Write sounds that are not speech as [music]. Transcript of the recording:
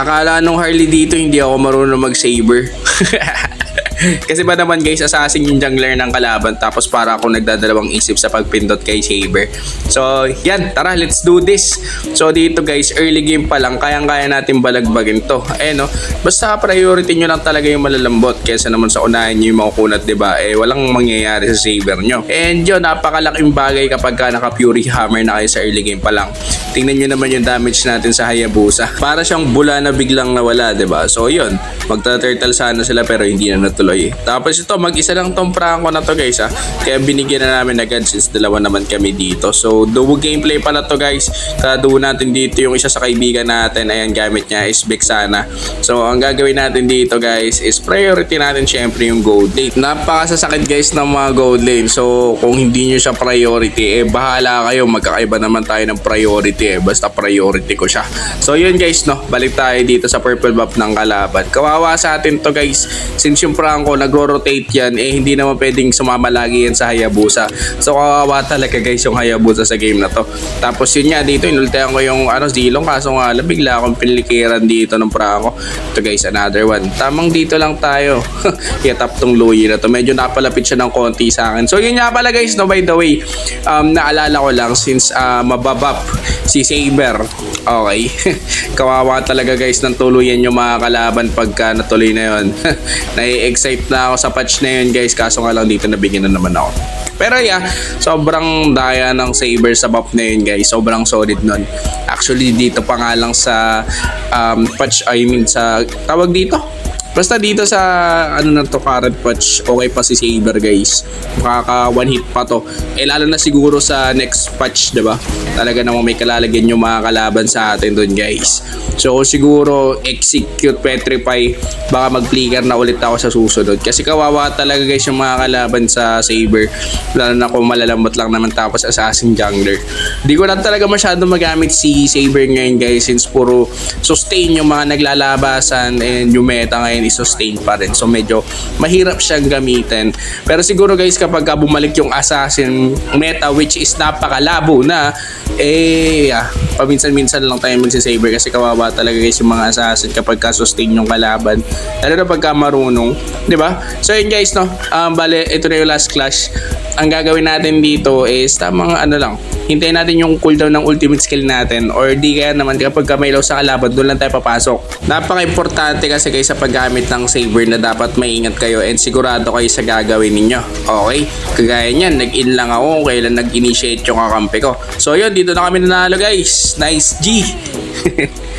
Akala nung Harley dito hindi ako marunong mag-saber. [laughs] Kasi ba naman guys, assassin yung jungler ng kalaban tapos para ako nagdadalawang isip sa pagpindot kay Saber. So, yan, tara, let's do this. So, dito guys, early game pa lang, kayang-kaya natin balagbagin to. Eh no, basta priority nyo lang talaga yung malalambot kesa naman sa unahin nyo yung mga kunat, di ba? Eh, walang mangyayari sa Saber nyo. And yun, napakalaking bagay kapag ka naka-Fury Hammer na kayo sa early game pa lang. Tingnan nyo naman yung damage natin sa Hayabusa. Para siyang bula na biglang nawala, ba? So, yun, magta-turtle sana sila pero hindi na natuloy. Tapos ito, mag-isa lang tong pranko na to guys ha. Kaya binigyan na namin agad since dalawa naman kami dito. So, duo gameplay pala to guys. Kaduo natin dito yung isa sa kaibigan natin. Ayan, gamit niya is Vexana. So, ang gagawin natin dito guys is priority natin syempre yung gold lane. Napakasasakit guys ng mga gold lane. So, kung hindi nyo siya priority, eh bahala kayo. Magkakaiba naman tayo ng priority eh. Basta priority ko siya. So, yun guys no. Balik tayo dito sa purple buff ng kalaban. Kawawa sa atin to guys. Since yung pranko nagro-rotate yan, eh hindi naman pwedeng sumama lagi yan sa Hayabusa. So, kawawa talaga guys yung Hayabusa sa game na to. Tapos yun nga dito, inultayan ko yung ano, zilong. Kaso nga lang, bigla akong pinilikiran dito ng pranko. Ito guys, another one. Tamang dito lang tayo. [laughs] Yatap tong Louie na to. Medyo napalapit siya ng konti sa akin. So, yun nga pala guys, no, by the way. Um, naalala ko lang since uh, mababap si Saber. Okay. [laughs] Kawawa talaga guys ng tuluyan yung mga kalaban pagka natuloy na yun. [laughs] Nai-excite na ako sa patch na yun guys. Kaso nga lang dito nabigyan na naman ako. Pero yeah, sobrang daya ng Saber sa buff na yun guys. Sobrang solid nun. Actually dito pa nga lang sa um, patch, I mean sa tawag dito. Basta dito sa ano na to current patch, okay pa si Saber guys. Makaka one hit pa to. Eh lalo na siguro sa next patch, 'di ba? Talaga namang may kalalagyan yung mga kalaban sa atin doon guys. So siguro execute petrify baka mag-flicker na ulit ako sa susunod kasi kawawa talaga guys yung mga kalaban sa Saber. Lalo na kung malalambot lang naman tapos assassin jungler. Di ko lang talaga masyado magamit si Saber ngayon guys since puro sustain yung mga naglalabasan and yung meta ngayon i-sustain pa rin. So medyo mahirap siyang gamitin. Pero siguro guys kapag ka bumalik yung assassin meta which is napakalabo na eh yeah, paminsan-minsan lang tayo magsi-saber kasi kawawa talaga guys yung mga assassin kapag ka sustain yung kalaban. Lalo na pagka marunong, 'di ba? So yun guys no, um, bale ito na yung last clash. Ang gagawin natin dito is tamang ano lang, hintayin natin yung cooldown ng ultimate skill natin or di kaya naman kapag ka may low sa kalaban, doon lang tayo papasok. Napaka-importante kasi guys sa paggamit ng saber na dapat maingat kayo and sigurado kayo sa gagawin ninyo. Okay? Kagaya niyan, nag-in lang ako kailan nag-initiate yung kakampi ko. So yun, dito na kami nanalo guys. Nice G! [laughs]